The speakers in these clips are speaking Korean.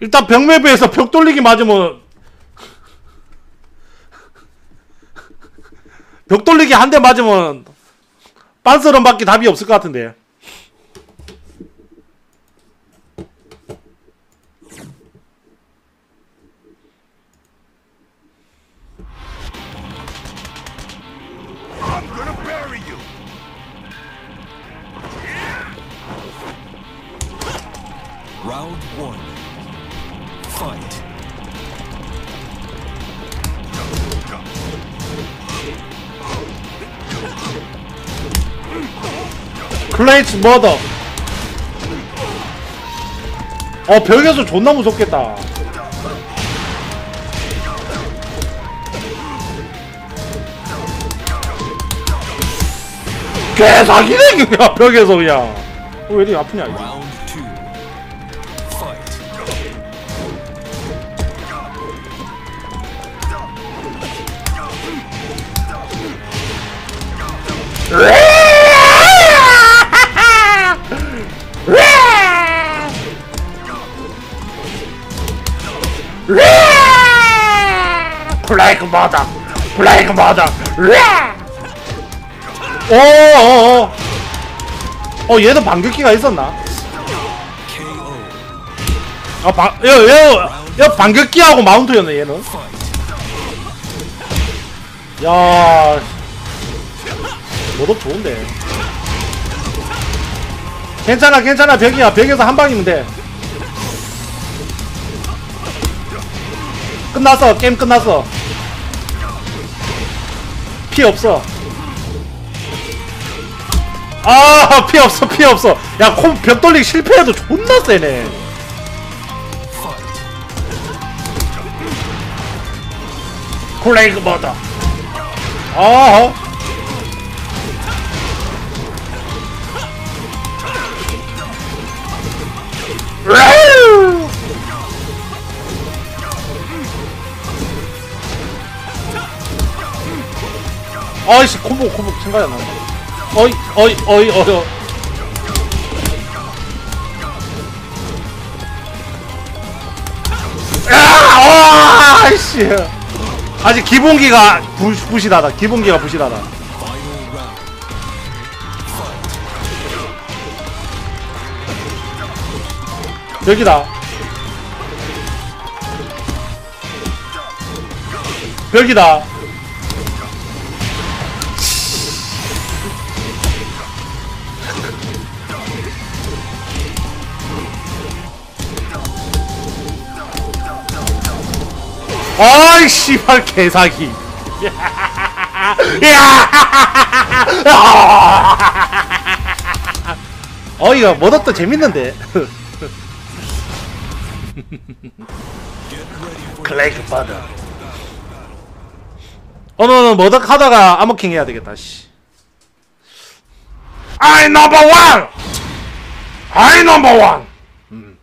일단 벽매부에서 벽 돌리기 맞으면 벽 돌리기 한 대 맞으면 빤스런 밖에 답이 없을 것 같은데 클레이츠 머더. 어 벽에서 존나 무섭겠다. 개사기네 그냥. 벽에서 그냥. 어, 왜 이리 아프냐 이거. Round 블레이크 머더 블레이크 머더 어어어 어 얘도 반격기가 있었나? 아, 얘, 얘 반격기하고 마운트였네, 얘는. 야, 모독 좋은데. 괜찮아, 괜찮아, 벽이야. 벽에서 한 방이면 돼. 끝났어, 게임 끝났어. 피 없어. 아, 피 없어, 피 없어. 야, 콤, 벽 돌리기 실패해도 존나 세네. 플레이그 머더. 아, 아이씨 콤보 콤보 생각이 안 난다. 어이 어이 어이 어이. 아, 아이씨. 아직 기본기가 부, 부실하다. 기본기가 부실하다. 벽이다. 벽이다. 아이 씨발 개사기. 어 이거 뭐덕도 재밌는데. 클레이크 바다. 어너는 머덕 하다가 아머킹 해야 되겠다. 씨. I number one. I number one. 음.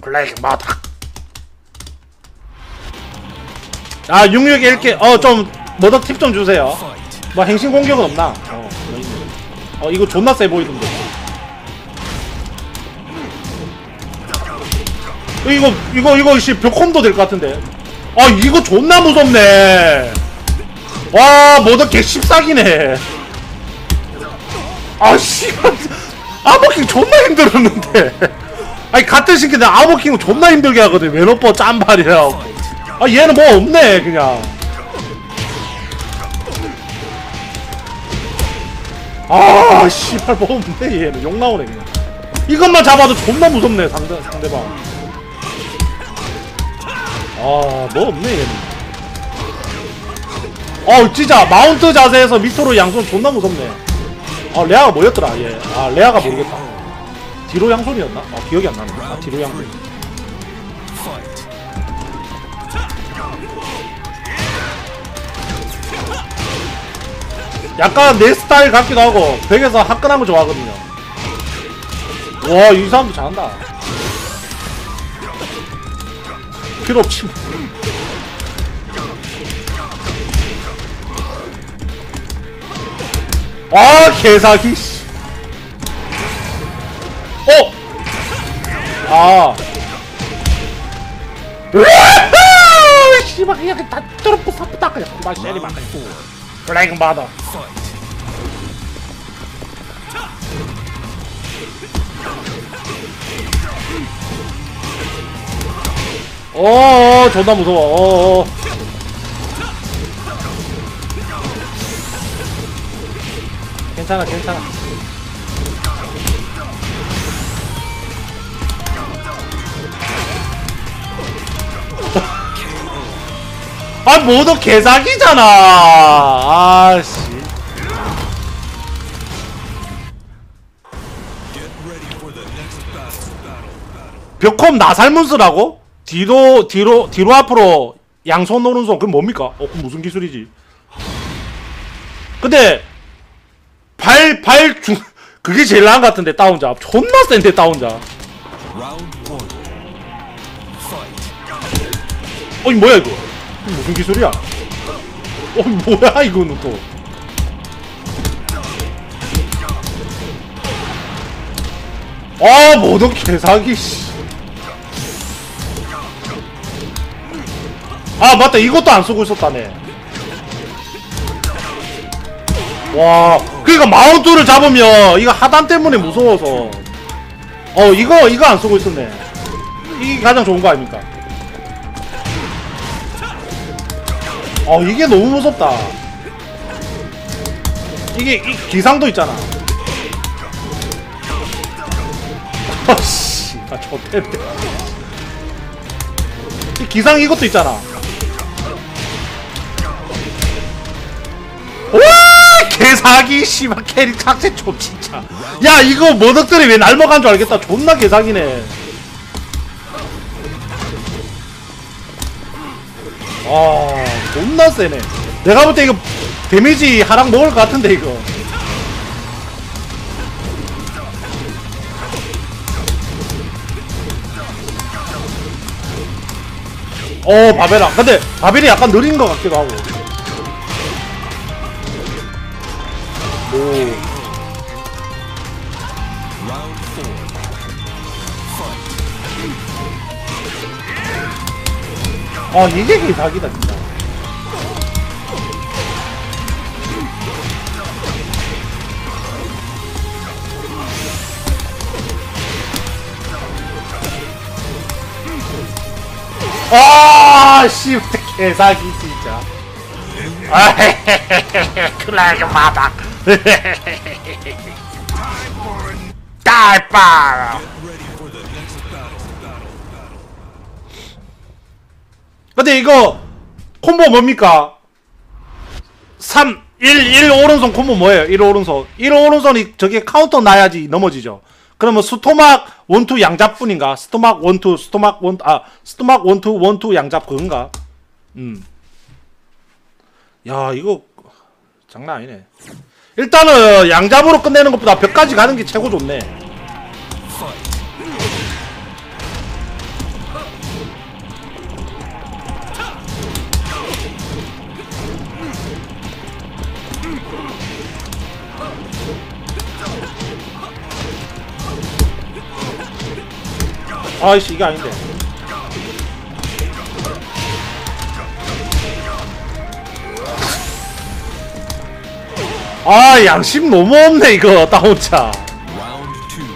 클레이크 바다. 아 661개 어좀 머덕 팁좀 주세요. 뭐 행신 공격은 없나? 어. 어 이거 존나 세 보이던데. 이거 이거 이거 씨 벽홈도 될 것 같은데. 아 이거 존나 무섭네. 와 뭐다 개 씹사기네. 아 씨발 아머킹 존나 힘들었는데. 아니 같은 신기인데 아머킹은 존나 힘들게 하거든. 웨너퍼 짠발이라고. 아 얘는 뭐 없네 그냥. 아 씨발 뭐 없네 얘는 욕 나오네 그냥. 이것만 잡아도 존나 무섭네 상대 상대방. 아, 뭐 없네, 얘는. 어, 진짜, 마운트 자세에서 밑으로 양손 존나 무섭네. 아, 레아가 뭐였더라, 얘. 아, 레아가 모르겠다. 뒤로 양손이었나? 아, 기억이 안 나네. 아, 뒤로 양손. 약간 내 스타일 같기도 하고, 벽에서 화끈한 거 좋아하거든요. 와, 이 사람도 잘한다. 필요 없지. 뭐. 아, 개사기, 씨. 어! 아. 으아! 씨발 그냥 다 뚫어부 사쁘다 그냥 그만 쉐리 막 four. 블랙 Fight. 어어 존나 무서워. 어어. 괜찮아 괜찮아 아 모두 개사기잖아 아씨. 벽홈 나살문스라고? 뒤로 뒤로 뒤로 앞으로 양손 오른손 그게 뭡니까? 어 그럼 무슨 기술이지? 근데 발 발 중 그게 제일 나은 것 같은데 다운잡 존나 센데. Fight. 어이 뭐야 이거 무슨 기술이야? 어 뭐야 이거는 또 아, 모두 개사기, 씨. 아, 맞다. 이것도 안 쓰고 있었다네. 와, 그니까 마운트를 잡으면, 이거 하단 때문에 무서워서. 어, 이거, 이거 안 쓰고 있었네. 이게 가장 좋은 거 아닙니까? 어, 이게 너무 무섭다. 이게, 이 기상도 있잖아. 아씨, 나 좋댔네. 이 기상 이것도 있잖아. 와, 개사기, 씨발 캐리 착색 좀 진짜. 야, 이거 머덕들이 왜 날먹은 줄 알겠다. 존나 개사기네. 아, 존나 세네. 내가 볼 때 이거 데미지 하락 먹을 것 같은데 이거. 어 바벨아 근데 바벨이 약간 느린 것 같기도 하고 오 아 이게 개사기다 진짜. 아씨 개사기 진짜. 클라그 마박 딸빠 근데 이거 콤보 뭡니까? 3 1 1 오른손 콤보 뭐예요? 1 오른손 1 오른손이 저게 카운터 나야지 넘어지죠 그러면 스토막 원투 양잡뿐인가? 스토막 원투 스토막 원 아 스토막 원투 원투 양잡 그건가? 음. 야 이거 장난 아니네 일단은 양잡으로 끝내는 것보다 벽까지 가는 게 최고 좋네 아이씨 이게 아닌데. 아 양심 너무 없네 이거 따오차 Round two.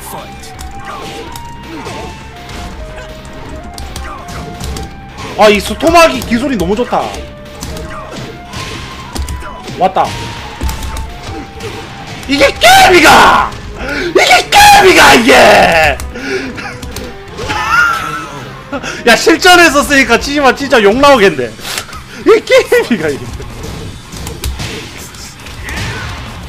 Fight. 아이 스토마기 기술이 너무 좋다. 왔다. 이게 게임이가! 이게 게임이가 이게 야 실전에서 쓰니까 치지마 진짜 욕 나오겠네. 이게 게임이가 이게.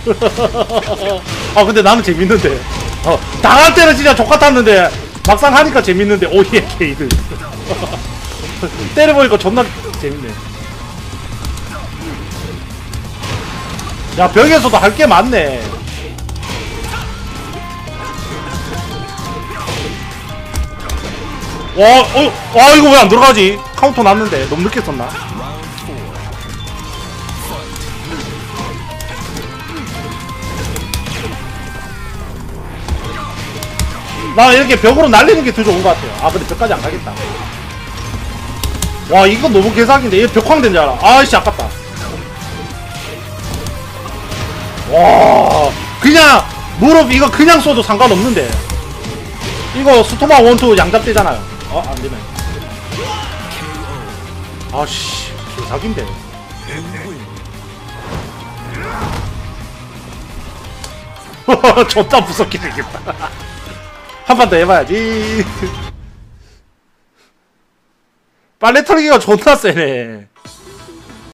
아 근데 나는 재밌는데. 어 당할 때는 진짜 족같았는데 막상 하니까 재밌는데. 오예 게이드 때려보니까 존나 재밌네. 야 벽에서도 할 게 많네 와, 어, 와 이거 왜 안 들어가지? 카운터 났는데 너무 늦게 썼나? 나 이렇게 벽으로 날리는 게 더 좋은 것 같아요. 아, 근데 벽까지 안 가겠다. 와, 이거 너무 개사기인데. 이거 벽황 된줄 알아. 아이씨, 아깝다. 와, 그냥, 무릎 이거 그냥 쏘도 상관없는데. 이거 스토마 원투 양잡되잖아요. 어, 안 되네. 아씨, 개사기인데. 존나 무섭게 생겼다. 한 판 더 해봐야지. 빨래 털기가 존나 세네.